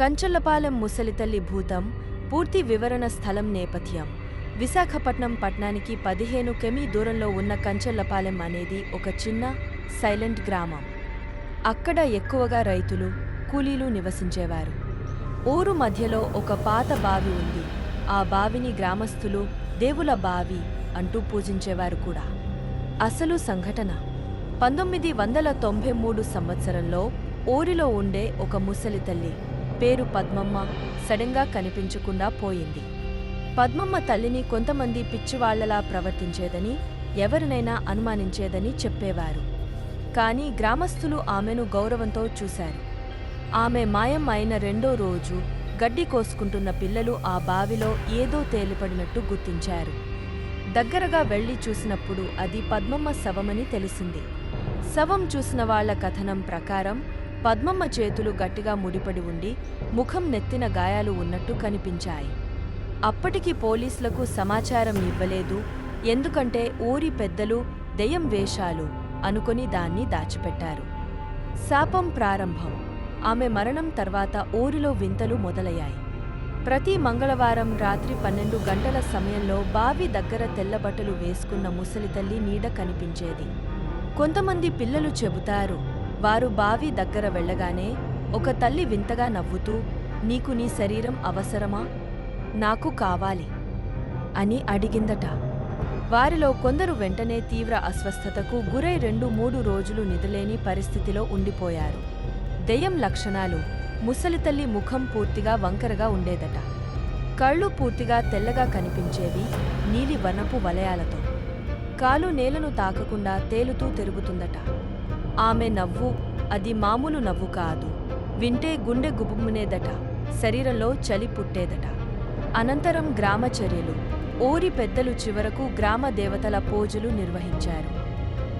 కంచల్లపాలెం ముసలితల్లి భూతం పూర్తి వివరణ స్థలం నేపథ్యం. విశాఖపట్నం పట్నానికి పదిహేను కెమీ దూరంలో ఉన్న కంచల్లపాలెం అనేది ఒక చిన్న సైలెంట్ గ్రామం. అక్కడ ఎక్కువగా రైతులు కూలీలు నివసించేవారు. ఊరు మధ్యలో ఒక పాత బావి ఉంది. ఆ బావిని గ్రామస్తులు దేవుల బావి అంటూ పూజించేవారు కూడా. అసలు సంఘటన? పంతొమ్మిది వందల తొంభై మూడు సంవత్సరంలో ఊరిలో ఉండే ఒక ముసలి తల్లి పేరు పద్మమ్మ సడన్గా కనిపించకుండా పోయింది. పద్మమ్మ తల్లిని కొంతమంది పిచ్చివాళ్ళలా ప్రవర్తించేదని ఎవరినైనా అనుమానించేదని చెప్పేవారు. కానీ గ్రామస్తులు ఆమెను గౌరవంతో చూశారు. ఆమె మాయం అయిన రెండో రోజు గడ్డి కోసుకుంటున్న పిల్లలు ఆ బావిలో ఏదో తేలిపడినట్టు గుర్తించారు. దగ్గరగా వెళ్ళి చూసినప్పుడు అది పద్మమ్మ శవమని తెలిసింది. శవం చూసిన వాళ్ళ కథనం ప్రకారం పద్మమ్మ చేతులు గట్టిగా ముడిపడి ఉండి ముఖం నెత్తిన గాయాలు ఉన్నట్టు కనిపించాయి. అప్పటికి పోలీసులకు సమాచారం ఇవ్వలేదు. ఎందుకంటే ఊరి పెద్దలు దెయ్యం వేషాలు అనుకొని దాన్ని దాచిపెట్టారు. శాపం ప్రారంభం. ఆమె మరణం తర్వాత ఊరిలో వింతలు మొదలయ్యాయి. ప్రతి మంగళవారం రాత్రి పన్నెండు గంటల సమయంలో బావి దగ్గర తెల్లబట్టలు వేసుకున్న ముసలితల్లి నీడ కనిపించేది. కొంతమంది పిల్లలు చెబుతారు వారు బావి దగ్గర వెళ్ళగానే ఒక తల్లి వింతగా నవ్వుతూ నీకు నీ శరీరం అవసరమా? నాకు కావాలి అని అడిగిందట. వారిలో కొందరు వెంటనే తీవ్ర అస్వస్థతకు గురై రెండు మూడు రోజులు నిదలేని పరిస్థితిలో ఉండిపోయారు. దెయ్యం లక్షణాలు ముసలితల్లి ముఖం పూర్తిగా వంకరగా ఉండేదట. కళ్ళు పూర్తిగా తెల్లగా కనిపించేవి నీలి వనపు వలయాలతో. కాలు నేలను తాకకుండా తేలుతూ తిరుగుతుందట. ఆమె నవ్వు అది మామూలు నవ్వు కాదు. వింటే గుండె గుబుమ్మునేదట శరీరంలో చలి పుట్టేదట. అనంతరం గ్రామ చర్యలు. ఊరి పెద్దలు చివరకు గ్రామ దేవతల పూజలు నిర్వహించారు.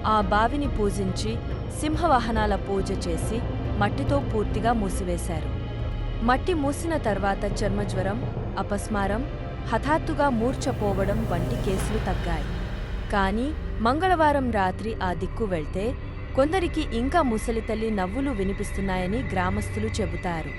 ఆ బావిని పూజించి సింహవాహనాల పూజ చేసి మట్టితో పూర్తిగా మూసివేశారు. మట్టి మూసిన తర్వాత చర్మజ్వరం అపస్మారం హఠాత్తుగా మూర్ఛపోవడం వంటి కేసులు తగ్గాయి. కానీ మంగళవారం రాత్రి ఆ దిక్కు వెళ్తే కొందరికి ఇంకా ముసలి తల్లి నవ్వులు వినిపిస్తున్నాయని గ్రామస్తులు చెబుతారు.